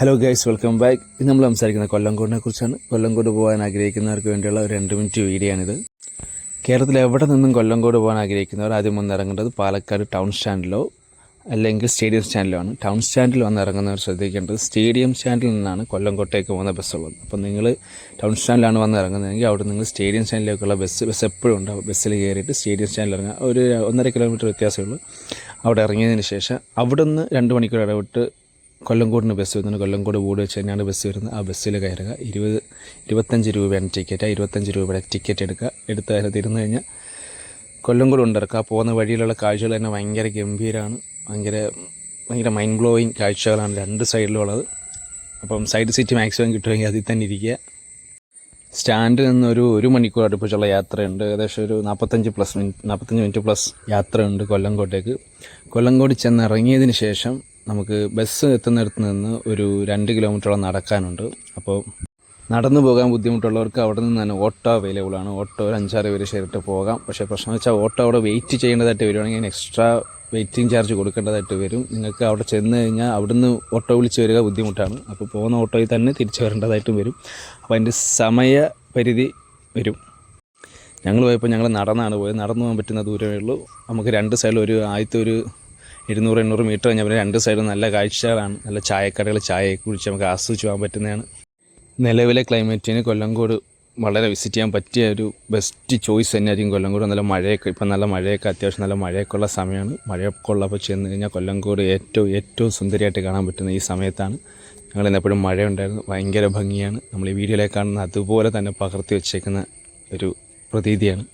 Hello guys welcome back ഇന്ന് നമ്മൾ സംസാരിക്കുന്നത് കൊല്ലംകോടിനെ കുറിച്ചാണ്. കൊല്ലംകോട് പോകാൻ ആഗ്രഹിക്കുന്നവർക്ക് വേണ്ടിയുള്ള ഒരു രണ്ട് മിനിറ്റ് വീഡിയോ ആണിത്. കേരളത്തിൽ എവിടെ നിന്നും കൊല്ലംകോട് പോകാൻ ആഗ്രഹിക്കുന്നവർ ആദ്യം വന്ന് ഇറങ്ങേണ്ടത് പാലക്കാട് ടൗൺ സ്റ്റാൻഡിലോ അല്ലെങ്കിൽ സ്റ്റേഡിയം സ്റ്റാൻഡിലോ ആണ്. ടൗൺ സ്റ്റാൻഡിൽ വന്ന് ഇറങ്ങുന്നവർ ശ്രദ്ധിക്കേണ്ടത് സ്റ്റേഡിയം സ്റ്റാൻഡിൽ നിന്നാണ് കൊല്ലംകോട്ടേക്ക് പോകുന്ന ബസ്സുള്ളത്. അപ്പോൾ നിങ്ങൾ ടൗൺ സ്റ്റാൻഡിലാണ് വന്ന് ഇറങ്ങുന്നതെങ്കിൽ അവിടെ നിങ്ങൾ സ്റ്റേഡിയം സ്റ്റാൻഡിലേക്കുള്ള ബസ് ബസ് എപ്പോഴും ഉണ്ട്. ബസ്സിൽ കയറിയിട്ട് സ്റ്റേഡിയം സ്റ്റാൻഡിൽ ഇറങ്ങുക. ഒരു ഒന്നര കിലോമീറ്റർ വ്യത്യാസമേ ഉള്ളൂ. അവിടെ ഇറങ്ങിയതിന് ശേഷം അവിടെ നിന്ന് രണ്ട് മണിക്കൂർ ഇടവിട്ട് കൊല്ലംകോടിന് ബസ് വരുന്നുണ്ട്. കൊല്ലംകോട് ബോർഡ് വെച്ച് തന്നെയാണ് ബസ് വരുന്നത്. ആ ബസ്സിൽ കയറുക. ഇരുപത് ഇരുപത്തഞ്ച് രൂപയാണ് ടിക്കറ്റ് ഇരുപത്തഞ്ച് രൂപയുടെ ടിക്കറ്റ് എടുക്കുക. എടുത്ത് അതിൽ തിരുന്ന് കഴിഞ്ഞാൽ കൊല്ലംകോട് ഉണ്ടിറക്കുക പോകുന്ന വഴിയിലുള്ള കാഴ്ചകൾ തന്നെ ഭയങ്കര ഗംഭീരമാണ് ഭയങ്കര ഭയങ്കര മൈൻഡ് ബ്ലോയിങ് കാഴ്ചകളാണ് രണ്ട് സൈഡിലും ഉള്ളത് അപ്പം സൈഡ് സീറ്റ് മാക്സിമം കിട്ടുമെങ്കിൽ അതിൽ തന്നെ ഇരിക്കുക. സ്റ്റാൻഡിൽ നിന്ന് ഒരു ഒരു മണിക്കൂർ അടുപ്പിച്ചുള്ള യാത്രയുണ്ട്. ഏകദേശം ഒരു നാൽപ്പത്തഞ്ച് പ്ലസ് മിനിറ്റ് നാൽപ്പത്തഞ്ച് മിനിറ്റ് പ്ലസ് യാത്രയുണ്ട് കൊല്ലംകോട്ടേക്ക്. കൊല്ലംകോട് ചെന്ന് ഇറങ്ങിയതിന് ശേഷം നമുക്ക് ബസ് എത്തുന്നിടത്ത് നിന്ന് ഒരു രണ്ട് കിലോമീറ്ററോളം നടക്കാനുണ്ട്. അപ്പോൾ നടന്നു പോകാൻ ബുദ്ധിമുട്ടുള്ളവർക്ക് അവിടെ നിന്ന് തന്നെ ഓട്ടോ അവൈലബിൾ ആണ്. ഓട്ടോ ഒരു അഞ്ചാറ് പേര് ഷെയറിട്ട് പോകാം. പക്ഷേ പ്രശ്നം വെച്ചാൽ ഓട്ടോ അവിടെ വെയിറ്റ് ചെയ്യേണ്ടതായിട്ട് വരുവാണെങ്കിൽ എക്സ്ട്രാ വെയിറ്റിംഗ് ചാർജ് കൊടുക്കേണ്ടതായിട്ട് വരും. നിങ്ങൾക്ക് അവിടെ ചെന്ന് കഴിഞ്ഞാൽ അവിടുന്ന് ഓട്ടോ വിളിച്ച് വരിക ബുദ്ധിമുട്ടാണ്. അപ്പോൾ പോകുന്ന ഓട്ടോയിൽ തന്നെ തിരിച്ചു വരേണ്ടതായിട്ടും വരും. അപ്പോൾ അതിന്റെ സമയപരിധി വരും. ഞങ്ങൾ പോയപ്പോൾ ഞങ്ങൾ നടന്നാണ് പോയത്. നടന്നു പോകാൻ പറ്റുന്ന ദൂരമേ ഉള്ളൂ. നമുക്ക് രണ്ട് സൈഡിൽ ഒരു ആദ്യത്തെ ഒരു ഇരുന്നൂറ് എണ്ണൂറ് മീറ്റർ കഴിഞ്ഞാൽ പിന്നെ രണ്ട് സൈഡും നല്ല കാഴ്ചകളാണ്. നല്ല ചായക്കടകൾ ചായയെ കുറിച്ച് നമുക്ക് ആസ്വദിച്ച് പോകാൻ പറ്റുന്നതാണ്. നിലവിലെ ക്ലൈമറ്റിന് കൊല്ലംകോട് വളരെ വിസിറ്റ് ചെയ്യാൻ പറ്റിയ ഒരു ബെസ്റ്റ് ചോയ്സ് തന്നെയായിരിക്കും കൊല്ലംകോട്. നല്ല മഴയൊക്കെ ഇപ്പം നല്ല മഴയൊക്കെ അത്യാവശ്യം നല്ല മഴയൊക്കെ ഉള്ള സമയമാണ്. മഴയൊക്കെ ഉള്ളപ്പോൾ ചെന്ന് കഴിഞ്ഞാൽ കൊല്ലംകോട് ഏറ്റവും ഏറ്റവും സുന്ദരിയായിട്ട് കാണാൻ പറ്റുന്ന ഈ സമയത്താണ്. ഞങ്ങൾ എപ്പോഴും മഴയുണ്ടായിരുന്നു. ഭയങ്കര ഭംഗിയാണ്. നമ്മൾ ഈ വീഡിയോയിലേക്ക് കാണുന്ന അതുപോലെ തന്നെ പകർത്തി വെച്ചേക്കുന്ന ഒരു പ്രതീതിയാണ്.